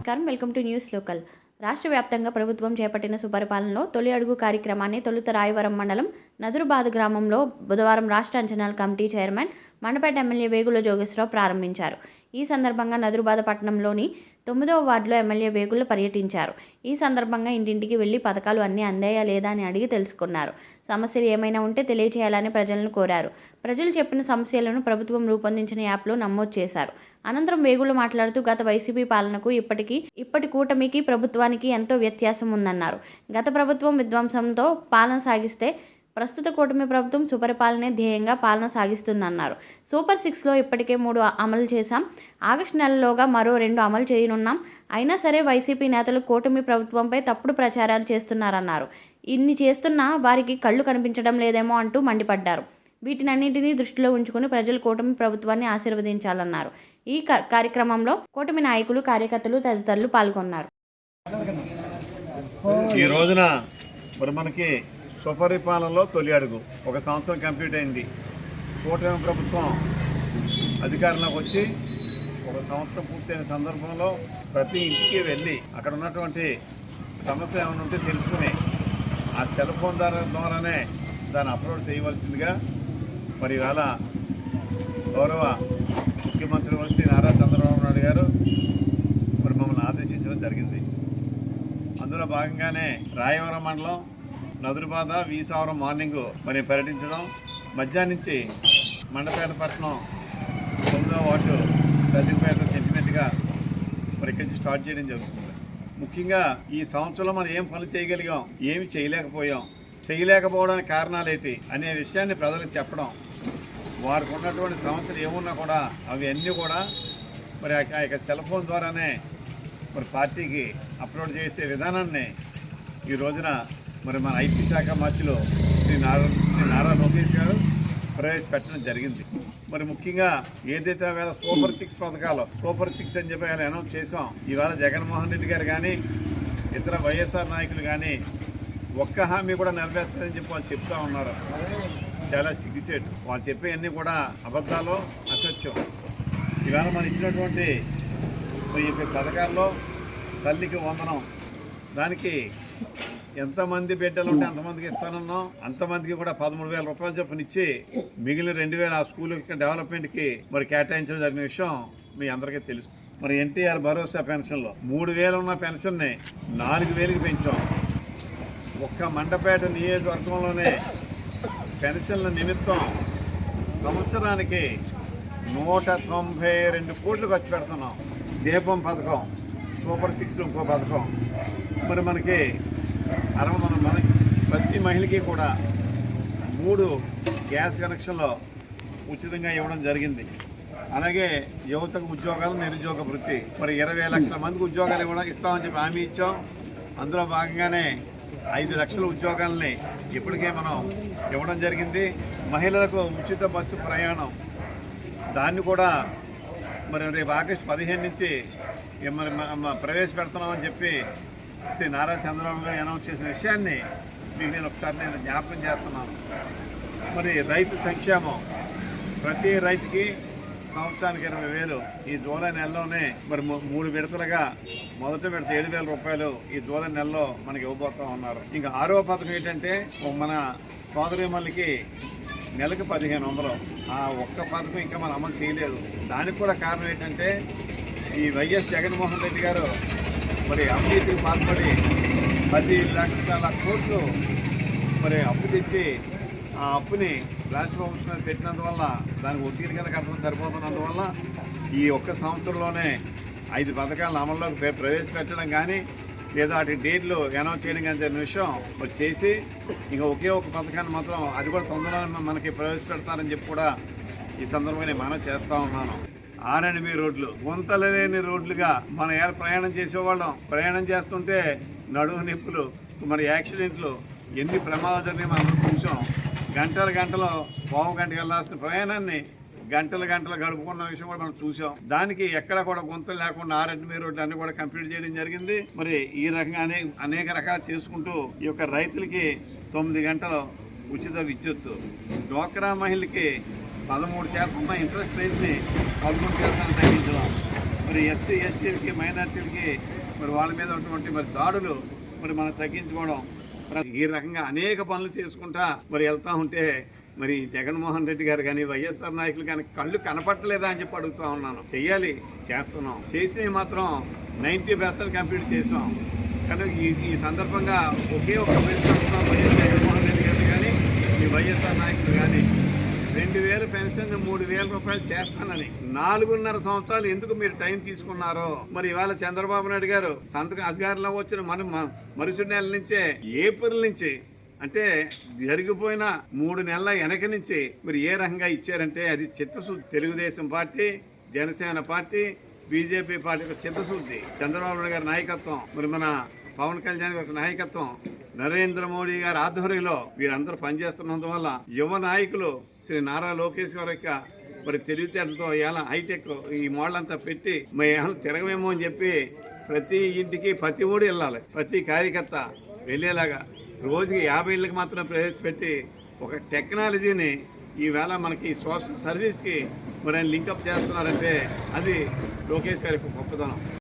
నమస్కారం. Welcome to news local. రాష్ట్ర వ్యాప్తంగా ప్రభుత్వం చేపట్టిన సుపరిపాలనలో తొలి అడుగు కార్యక్రమాన్ని తొలుత రాయవరం మండలం నదురుబాద్ గ్రామంలో బుధవారం రాష్ట్ర అంచనాల committee chairman Mandapeta MLA Vegula Jogeswara Rao ప్రారంభించారు. ఈ సందర్భంగా నదురుబాద పట్టణంలోని తొమ్మిదవ వార్డులో ఎమ్మెల్యే వేగుల పర్యటించారు. ఈ సందర్భంగా ఇంటింటికి వెళ్ళి పథకాలు అన్నీ అందాయా లేదా అని అడిగి తెలుసుకున్నారు. సమస్యలు ఏమైనా ఉంటే తెలియచేయాలని ప్రజలను కోరారు. ప్రజలు చెప్పిన సమస్యలను ప్రభుత్వం రూపొందించిన యాప్లో నమోదు చేశారు. అనంతరం వేగులు మాట్లాడుతూ గత వైసీపీ పాలనకు ఇప్పటికీ ఇప్పటి కూటమికి ప్రభుత్వానికి ఎంతో వ్యత్యాసం ఉందన్నారు. గత ప్రభుత్వం విధ్వంసంతో పాలన సాగిస్తే ప్రస్తుత కూటమి ప్రభుత్వం సుపరిపాలనే ధ్యేయంగా పాలన సాగిస్తుందన్నారు. సూపర్ సిక్స్లో ఇప్పటికే మూడు అమలు చేశాం. ఆగస్టు నెలలోగా మరో రెండు అమలు చేయనున్నాం. అయినా సరే వైసీపీ నేతలు కూటమి ప్రభుత్వంపై తప్పుడు ప్రచారాలు చేస్తున్నారన్నారు. ఇన్ని చేస్తున్నా వారికి కళ్ళు కనిపించడం లేదేమో అంటూ మండిపడ్డారు. వీటినన్నింటినీ దృష్టిలో ఉంచుకుని ప్రజలు కూటమి ప్రభుత్వాన్ని ఆశీర్వదించాలన్నారు. ఈ కార్యక్రమంలో కూటమి నాయకులు కార్యకర్తలు తదితరులు పాల్గొన్నారు. ఈ రోజున మరి మనకి సుపరిపాలనలో తొలి అడుగు. ఒక సంవత్సరం కంప్లీట్ అయింది. కూటమి ప్రభుత్వం అధికారంలోకి వచ్చి ఒక సంవత్సరం పూర్తయిన సందర్భంలో ప్రతి ఇంటికి వెళ్ళి అక్కడ ఉన్నటువంటి సమస్య ఏమైనా ఉంటే తెలుసుకుని ఆ సెల్ ఫోన్ ద్వారానే దాన్ని అప్లోడ్ చేయవలసిందిగా మరి ఇవాళ గౌరవ ముఖ్యమంత్రి శ్రీ నారా చంద్రబాబు నాయుడు గారు మరి మమ్మల్ని ఆదేశించడం జరిగింది. అందులో భాగంగానే రాయవరం మండలం నదురుబాద వీసావరం మార్నింగ్ మరి పర్యటించడం. మధ్యాహ్నం నుంచి మండపేట పట్టణం తొమ్మిదో వార్డు ప్రతిపేట సెంటిమెంట్గా మరి ఇక్కడి నుంచి స్టార్ట్ చేయడం జరుగుతుంది. ముఖ్యంగా ఈ సంవత్సరంలో మనం ఏం పనులు చేయగలిగాం ఏమి చేయలేకపోయాం చేయలేకపోవడానికి కారణాలు ఏంటి అనే విషయాన్ని ప్రజలకు చెప్పడం. వారికి ఉన్నటువంటి సమస్యలు ఏమున్నా కూడా అవి అన్నీ కూడా మరి ఆ యొక్క సెల్ ఫోన్ ద్వారానే మరి పార్టీకి అప్లోడ్ చేసే విధానాన్ని ఈ రోజున మరి మన ఐటీ శాఖ మార్చిలో శ్రీ నారా శ్రీ నారా లోకేష్ గారు ప్రవేశపెట్టడం జరిగింది. మరి ముఖ్యంగా ఏదైతే వేళ సూపర్ సిక్స్ పథకాలు సూపర్ సిక్స్ అని చెప్పి ఆయన అనౌన్స్ చేసాం ఇవాళ జగన్మోహన్ రెడ్డి గారు కానీ ఇతర వైఎస్ఆర్ నాయకులు కానీ ఒక్క హామీ కూడా నెరవేర్చలేదని చెప్పి వాళ్ళు చెప్తా ఉన్నారు. చాలా సిగ్గుచేటు. వాళ్ళు చెప్పేవన్నీ కూడా అబద్ధాలు అసత్యం. ఇవాళ మనం ఇచ్చినటువంటి ఈ పథకాల్లో తల్లికి వందనం. దానికి ఎంతమంది బిడ్డలు ఉంటే అంతమందికి ఇస్తానన్నాం. అంతమందికి కూడా పదమూడు వేల రూపాయలు చొప్పున ఇచ్చి మిగిలిన రెండు వేల ఆ స్కూల్ డెవలప్మెంట్కి మరి కేటాయించడం జరిగిన విషయం మీ అందరికీ తెలుసు. మరి ఎన్టీఆర్ భరోసా పెన్షన్లో మూడు వేలు ఉన్న పెన్షన్ని నాలుగు వేలకి పెంచాం. ఒక్క మండపేట నియోజకవర్గంలోనే పెన్షన్ల నిమిత్తం సంవత్సరానికి నూట తొంభై రెండు కోట్లు ఖర్చు పెడుతున్నాం. దీపం పథకం సూపర్ సిక్స్ ఇంకో పథకం. మరి మనకి అరవై మన మన ప్రతి మహిళకి కూడా మూడు గ్యాస్ కనెక్షన్లు ఉచితంగా ఇవ్వడం జరిగింది. అలాగే యువతకు ఉద్యోగాలు నిరుద్యోగ వృత్తి. మరి ఇరవై లక్షల మందికి ఉద్యోగాలు ఇవ్వడం ఇస్తామని చెప్పి హామీ ఇచ్చాం. అందులో భాగంగానే ఐదు లక్షల ఉద్యోగాలని ఇప్పటికే మనం ఇవ్వడం జరిగింది. మహిళలకు ఉచిత బస్సు ప్రయాణం. దాన్ని కూడా మరి రేపు ఆగస్టు పదిహేను నుంచి మరి ప్రవేశపెడుతున్నామని చెప్పి శ్రీ నారా చంద్రబాబు గారు అనౌన్స్ చేసిన విషయాన్ని మీకు నేను ఒకసారి నేను జ్ఞాపకం చేస్తున్నాను. మరి రైతు సంక్షేమం ప్రతి రైతుకి సంవత్సరానికి ఇరవై వేలు ఈ జూలై నెలలోనే మరి మూడు విడతలుగా మొదటి విడత ఏడు వేల రూపాయలు ఈ జూలై నెలలో మనకి ఇవ్వబోతా ఉన్నారు. ఇంకా ఆరో పథకం ఏంటంటే మన సోదరిమల్లికి నెలకు పదిహేను వందలు. ఆ ఒక్క పథకం ఇంకా మనం అమలు చేయలేదు. దానికి కూడా కారణం ఏంటంటే ఈ వైఎస్ జగన్మోహన్ రెడ్డి గారు మరి అవినీతికి పాల్పడి పది లక్షల కోట్లు మరి అప్పు తెచ్చి ఆ అప్పుని రాష్ట్ర ప్రభుత్వం పెట్టినందువల్ల దానికి ఒత్తిడి కింద కట్టడం సరిపోతున్నందువల్ల ఈ ఒక్క సంవత్సరంలోనే ఐదు పథకాలను అమల్లోకి ప్రవేశపెట్టడం కానీ లేదా వాటి డేట్లు అనౌన్స్ చేయడం కానీ జరిగిన విషయం మరి చేసి ఇంకా ఒకే ఒక పథకాన్ని మాత్రం అది కూడా తొందరగా మనకి ప్రవేశపెడతారని చెప్పి కూడా ఈ సందర్భంగా నేను మనం చేస్తూ ఉన్నాను. ఆర్ అండ్ బి రోడ్లు గుంతలు లేని రోడ్లుగా మనం ఎలా ప్రయాణం చేసేవాళ్ళం. ప్రయాణం చేస్తుంటే నడుము నొప్పులు మరి యాక్సిడెంట్లు ఎన్ని ప్రమాదాలు జరిగినాయి మనం చూసాం. గంటల గంటలు పావు గంటకి వెళ్ళాల్సిన ప్రయాణాన్ని గంటలు గంటలు గడుపుకున్న విషయం కూడా మనం చూసాం. దానికి ఎక్కడ కూడా గుంతలు లేకుండా ఆర్ అండ్ బి రోడ్లు అన్ని కూడా కంప్లీట్ చేయడం జరిగింది. మరి ఈ రకంగా అనేక అనేక రకాలు చేసుకుంటూ ఈ యొక్క రైతులకి తొమ్మిది గంటలు ఉచిత విద్యుత్ డ్వాక్రా మహిళకి పదమూడు శాతం ఉన్న ఇంట్రెస్ట్ రేట్ని పదమూడు శాతం తగ్గించడం. మరి ఎస్సీ ఎస్టీలకి మైనార్టీలకి మరి వాళ్ళ మీద ఉన్నటువంటి మరి దాడులు మరి మనం తగ్గించుకోవడం. ఈ రకంగా అనేక పనులు చేసుకుంటా మరి వెళ్తా ఉంటే మరి జగన్మోహన్ రెడ్డి గారు కానీ వైఎస్ఆర్ నాయకులు కానీ కళ్ళు కనపట్టలేదా అని చెప్పి అడుగుతా ఉన్నాను. చెయ్యాలి చేస్తున్నాం. చేసినవి మాత్రం నైంటీ పర్సెంట్ కంప్లీట్ చేసాం కానీ ఈ ఈ సందర్భంగా ఒకే ఒక్క వైఎస్ జగన్మోహన్ రెడ్డి గారు కానీ ఈ వైఎస్ఆర్ నాయకులు కానీ. రెండు వేలు పెన్షన్ మూడు వేల రూపాయలు చేస్తానని. నాలుగున్నర సంవత్సరాలు ఎందుకు మీరు టైం తీసుకున్నారో? మరి ఇవాళ చంద్రబాబు నాయుడు గారు సంతకం అధికారంలో వచ్చిన మన మరుసటి నెల నుంచే ఏప్రిల్ నుంచి అంటే జరిగిపోయిన మూడు నెలల వెనక నుంచి మరి ఏ రకంగా ఇచ్చారంటే అది చిత్తశుద్ధి. Telugu Desam party Janasena party BJP party యొక్క చిత్తశుద్ధి. చంద్రబాబు నాయుడు గారి నాయకత్వం మరి మన పవన్ కళ్యాణ్ గారి నాయకత్వం నరేంద్ర మోడీ గారి ఆధ్వర్యంలో వీరందరూ పనిచేస్తున్నందువల్ల యువ నాయకులు శ్రీ నారా లోకేష్ గారి యొక్క మరి తెలివితేటలతో ఎలా హైటెక్ ఈ మోడల్ అంతా పెట్టి మేము తిరగమేమో అని చెప్పి ప్రతి ఇంటికి ప్రతి ఊడు వెళ్ళాలి. ప్రతి కార్యకర్త వెళ్ళేలాగా రోజుకి యాభై ఇళ్ళకి మాత్రం ప్రవేశపెట్టి ఒక టెక్నాలజీని ఈవేళ మనకి సోషల్ సర్వీస్కి మరి లింకప్ చేస్తున్నారంటే అది లోకేష్ గారి గొప్పతనం.